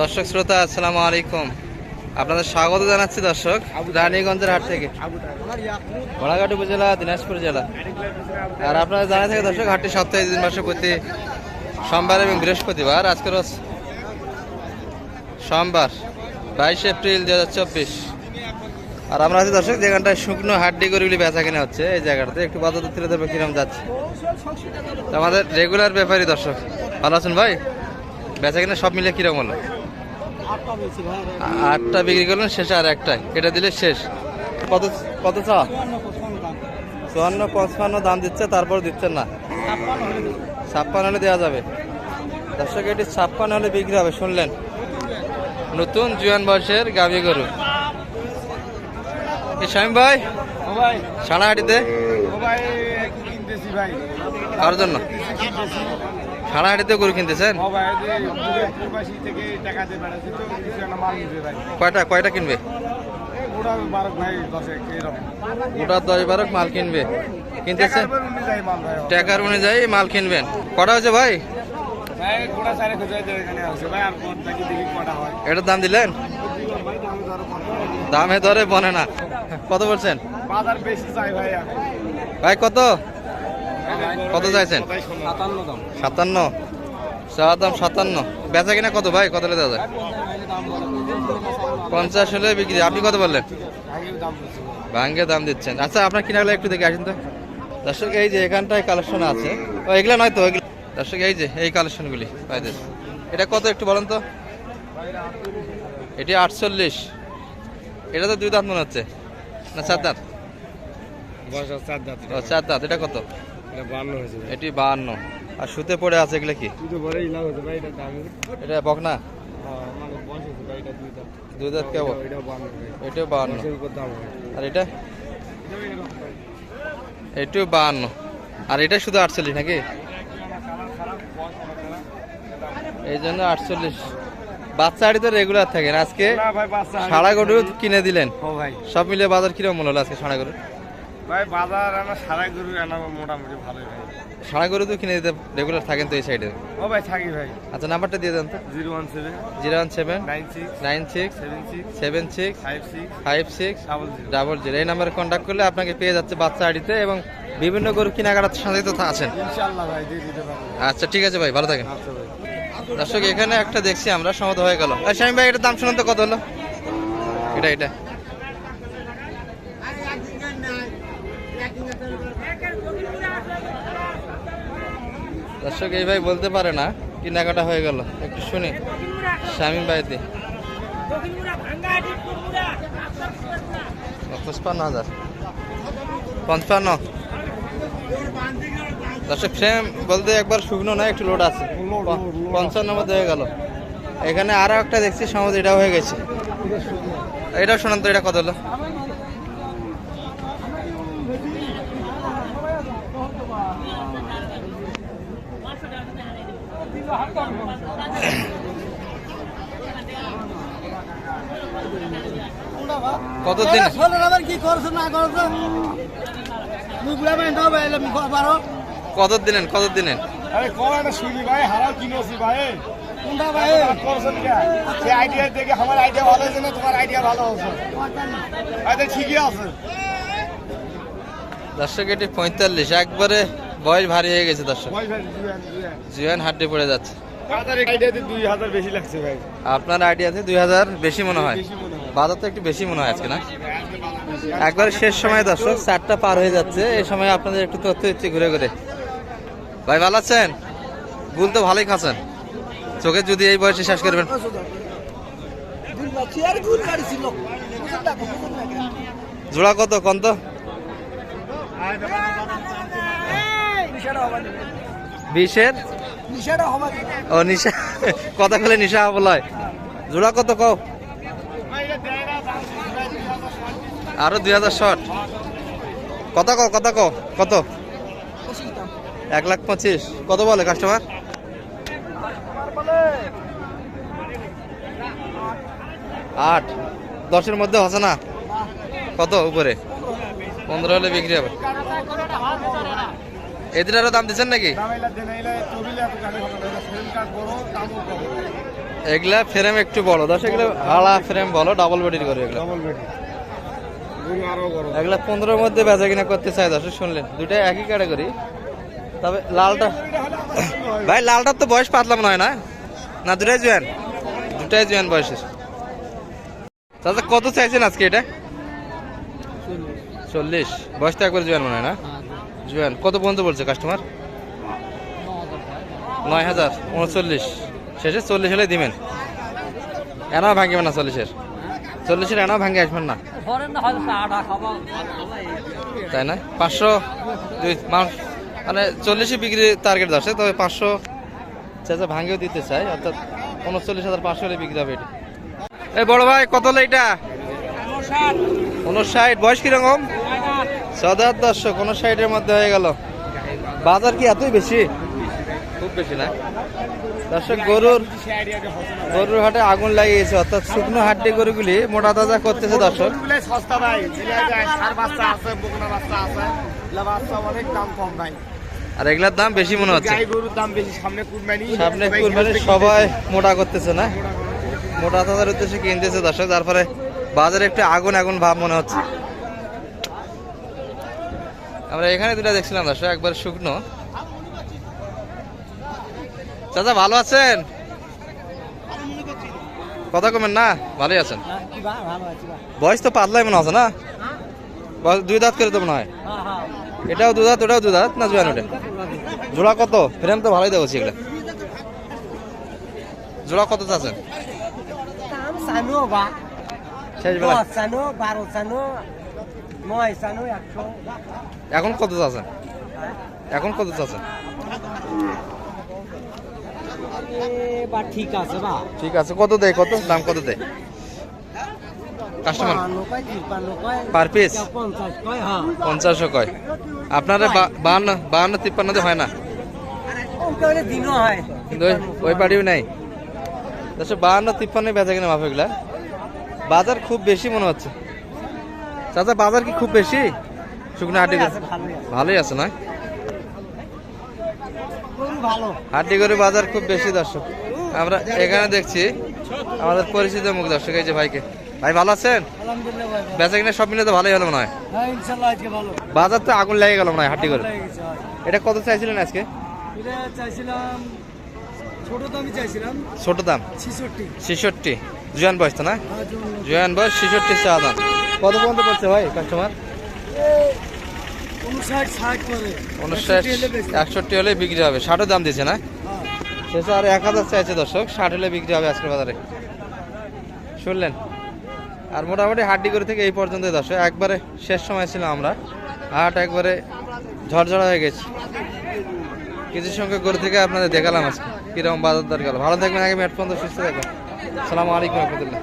দর্শক শ্রোতা, আসসালামু আলাইকুম। আপনাদের স্বাগত জানাচ্ছি দর্শক, রানীগঞ্জের হাট থেকে। ঘোড়াঘাট উপজেলা, দিনাজপুর জেলা। আর আপনারা জানা থাকে দর্শক, হাটটি সপ্তাহে দিন মাসে প্রতি সোমবার এবং বৃহস্পতিবার, আজকে রোজ সোমবার, বাইশে এপ্রিল দু হাজার চব্বিশ। আর আমরা আছি দর্শক যেখানটায় শুকনো হাড্ডি গরুগুলি বেচা কিনে হচ্ছে, এই জায়গাটাতে। একটু বাজার তুলে দেবে কিরম যাচ্ছে। আমাদের রেগুলার ব্যাপারই দর্শক, ভালো আছেন ভাই? বেচা কিনা সব মিলে কীরকম হলো? আটটা বিক্রি করলেন শেষে আর একটাই। এটা দিলে শেষ। কত কত চা চুয়ান্ন পঁচপান্ন দাম। দিচ্ছে তারপর দিচ্ছেন না? ছাপ্পান্ন হলে দেওয়া যাবে। দর্শক এটি ছাপ্পান্ন হলে বিক্রি হবে শুনলেন। নতুন জুয়ান বয়সের গাভী গরু। কি স্বামী ভাই? সাড়াহাটিতে কার জন্য? সাড়াহাটিতে গরু কিনতেছেন? কয়টা কয়টা কিনবে? গোটা দশ বারো মাল কিনবে। কিনতেছেন টাকার অনুযায়ী মাল কিনবেন। কটা হয়েছে ভাই? এটার দাম দিলেন? দামে দরে বনে না। কত বলছেন? ভাই কত? কত চাইছেন? সাতান্ন দাম। চাওয়ার দাম সাতান্ন। বেচা কিনা কত ভাই? কত যায়? পঞ্চাশ হলে বিক্রি। আপনি কত বললেন? ভাঙ্গে দাম দিচ্ছেন। আচ্ছা আপনার কিনা হলে একটু দেখে আসেন তো। দর্শক এই যে এখানটায় কালেকশন আছে। ও এগুলা নয় তো এগুলো দর্শক এই যে এই কালেকশনগুলি ভাইদের। এটা কত একটু বলেন তো? এটি আটচল্লিশ। এটা তো দুই দাঁত মনে হচ্ছে। না চার দাঁত? চার দাঁত। এটা কত? এটা বাহান্ন আর সুতে পড়ে আছে এগুলো কি? এটা বকনা? মানে বয়স এটা দুই দাঁত কেবল? এটাও বাহান্ন হয়। আর এটা? এটাও বাহান্ন আর এটা শুধু আটচল্লিশ নাকি? এই জন্য আটচল্লিশ। বাচ্চা আড়ি তো রেগুলার থাকেন আজকে? সাড়া গরু কিনে দিলেন। সব মিলিয়ে বাজার কীরকম মনে হলো আজকে সাড়া গরু? ভাই বাজার আমার সারা গরু আনা মোটামুটি ভালোই ভাই। সাড়া গরু তো কিনে দিতে রেগুলার থাকেন তো এই সাইডে ও ভাই থাকি ভাই। আচ্ছা নাম্বারটা দিয়ে দেন তো। Zero one seven zero one seven nine six nine six seven six seven six five six five six double zero. Double zero. এই নাম্বারে কন্ট্যাক্ট করলে আপনাকে পেয়ে যাচ্ছে বাচ্চা আড়িতে এবং বিভিন্ন গরু কেনাকাটার সাথে তো আছেন। ইনশাল্লাহ ভাই দিয়ে দিতে পারব। আচ্ছা ঠিক আছে ভাই ভালো থাকেন। আচ্ছা ভাই। দর্শক এখানে একটা দেখছি আমরা সমাধ হয়ে গেল। আর স্বামী ভাই এটার দাম শুনুন তো কত হলো? এটা এটা। দর্শক এই ভাই বলতে পারে না, কেনাকাটা হয়ে গেল। একটু শুনি। স্বামী ভাইতে। পঁচপান্ন হাজার। পঞ্চান্ন। দর্শক ফ্রেম বলতে একবার শুকনো না একটু লোড আছে। পঞ্চান্ন মধ্যে হয়ে গেল। এখানে আরও একটা দেখছি সমাজ এটাও হয়ে গেছে। এটাও শোনান তো, এটা কত হলো? কত দিন কি করছ না করছ? কত দিনেন কত দিনেন আরে শুনি ভাই হারাও কিনেছি ভাই। কোনটা ভাই? করছেন সে আইডিয়া দেখে আমার আইডিয়া ভালো হয়েছে না তোমার আইডিয়া ভালো হয়েছে? আচ্ছা ঠিকই আছে। দর্শক এটি পঁয়তাল্লিশ। একবারে বয়স ভারী হয়ে গেছে দর্শক। জিয়ান হাড্ডি পড়ে যাচ্ছে। তাড়াতাড়ি আইডিয়াতে দুই হাজার বেশি লাগছে ভাই। আপনার আইডিয়াতে দুই হাজার বেশি মনে হয়? বাজার তো একটু বেশি মনে হয় আজকে না। একবার শেষ সময় দর্শক চারটা পার হয়ে যাচ্ছে। এই সময় আপনাদের একটু তথ্য দিচ্ছি ঘুরে ঘুরে। ভাই ভালো আছেন? ভুল তো ভালোই খাচ্ছেন। চোখে যদি এই বয়সে শেষ করবেন। জোড়া কত কন তো বিশের ও নিশা। কথা বলে নিশা বলয়। জোড়া কত কও? আরও দুই হাজার শর্ট কত কও কত কও কত? এক লাখ পঁচিশ। কত বলে কাস্টমার আট। দশের মধ্যে হচ্ছে না? কত উপরে? পনেরো হলে বিক্রি হবে। এদের আরও দাম দিচ্ছেন নাকি? এগুলা ফ্রেম একটু বড়। দশ এগুলো হাড়া ফ্রেম বলো ডাবল বডির করে এগুলো। এগুলা পনেরোর মধ্যে বেচা কিনা করতে চাই দর্শক শুনলেন। দুটাই একই ক্যাটাগরি তবে লালটা ভাই লালটার তো বয়স পাতলাম নয় না? না দুটাই জুয়ান। দুটাই জুয়ান বয়সের। চাচা কত চাইছেন আজকে এটা? চল্লিশ। বয়সটা একবার জুয়ান মনে হয় না? জুয়ান কত পর্যন্ত বলছে কাস্টমার নয় হাজার উনচল্লিশ। শেষে চল্লিশ হলে দিবেন। এনাও ভাঙিবেন না চল্লিশের। চল্লিশের এনাও ভাঙে আসবেন না। তাই না? পাঁচশো দুই মানে চল্লিশে বিক্রি টার্গেট আছে তবে পাঁচশো চাচা ভাঙেও দিতে চাই অর্থাৎ উনচল্লিশ হাজার পাঁচশো হলে বিক্রি হবে এটা। এই বড় ভাই কত হলো এটা? উনষাট। বয়স কীরকম? সদার দর্শক উনষাটের মধ্যে হয়ে গেল। বাজার কি এতই বেশি? খুব বেশি না। দর্শক গরুর গরুর হাটে আগুন লাগিয়েছে অর্থাৎ শুকনো হাড্ডি গরুগুলি মোটা তাজা করতেছে দর্শক। সস্তা ভাই ছেলে যায় সার বাচ্চা আছে বাচ্চা আছে বাচ্চা অনেক দাম কম ভাই। আর এগুলার দাম বেশি মনে হচ্ছে। গরুর দাম বেশি সামনে কুরবানি সবাই মোটা করতেছে না। মোটা তাজার উদ্দেশ্যে কিনতেছে দর্শক তারপরে বাজারে একটু আগুন আগুন ভাব মনে হচ্ছে। আমরা এখানে দুটা দেখছিলাম দর্শক একবার শুকনো। চাচা ভালো আছেন? কথা কমেন না ভালোই আছেন। বয়স তো পাতলাই মনে আছে না? বয়স দুই দাঁত করে তো মনে হয়। এটাও দু দাঁত ওটাও দু দাঁত না জুয়ান ওটা জোড়া কত? ফ্রেম তো ভালোই দেওয়া এগুলো। জোড়া কত চাচ্ছেন শেষ বেলা এখন কত চাচ্ছেন? এখন কত চাচ্ছেন? বা ঠিক আছে বা। ঠিক আছে কত দেয় কত? দাম কত দেয়? কাস্টমার? Per piece? হ্যাঁ। পঞ্চাশও কয়। আপনারা বাহান্ন বাহান্ন তিপ্পান্নতে হয় না? হয়। ওই- পাড়িও নাই? বাহান্ন তিপ্পান্ন বেচা কিনা মাফ বাজার খুব বেশি মনে হচ্ছে। চাচা বাজার কি খুব বেশি? শুকনো হাড্ডি ভালোই আছে। না? হাড্ডি করে বাজার খুব বেশি দর্শক। আমরা এখানে দেখছি আমাদের পরিচিত মুখ দর্শক এই যে ভাইকে। ভাই ভালো আছেন? বেচা কিনা সব মিলে তো ভালোই হলো মনে হয়। হ্যাঁ বাজার তো আগুন লেগে গেল মনে হয় হাড্ডি করে হয়। এটা কত চাইছিলেন আজকে? চাইছিলাম ছোট দামই চাইছিলাম। ছোট দাম? ছিষট্টি। ছেষট্টি। জুয়ান বয়স তো না? আর জুয়ান বয়স। ছেষট্টি চা দাম। কত পর্যন্ত পড়ছে ভাই কাস্টমার উনষাট ষাট করে। উনষাট 61 হলে বেশি। একষট্টি হলে বিক্রি হবে। ষাটও দাম দিয়েছে না? হ্যাঁ। শেষে আর এক হাজার চাইছে দর্শক। ষাট হলে বিক্রি হবে আজকের বাজারে। শুনলেন? আর মোটামুটি হাড্ডি করে থেকে এই পর্যন্ত দর্শক। একবারে শেষ সময় ছিলাম আমরা। হাট একবারে ঝরঝরা হয়ে গেছে। কিছু সংখ্যক গরু থেকে আপনাদের দেখালাম আজকে। কীরকম বাজার দর গেল। ভালো থাকবেন আগে মেট পর্যন্ত সুস্থ থাকবেন। সালামু আলাইকুম রহমতুল্লাহ।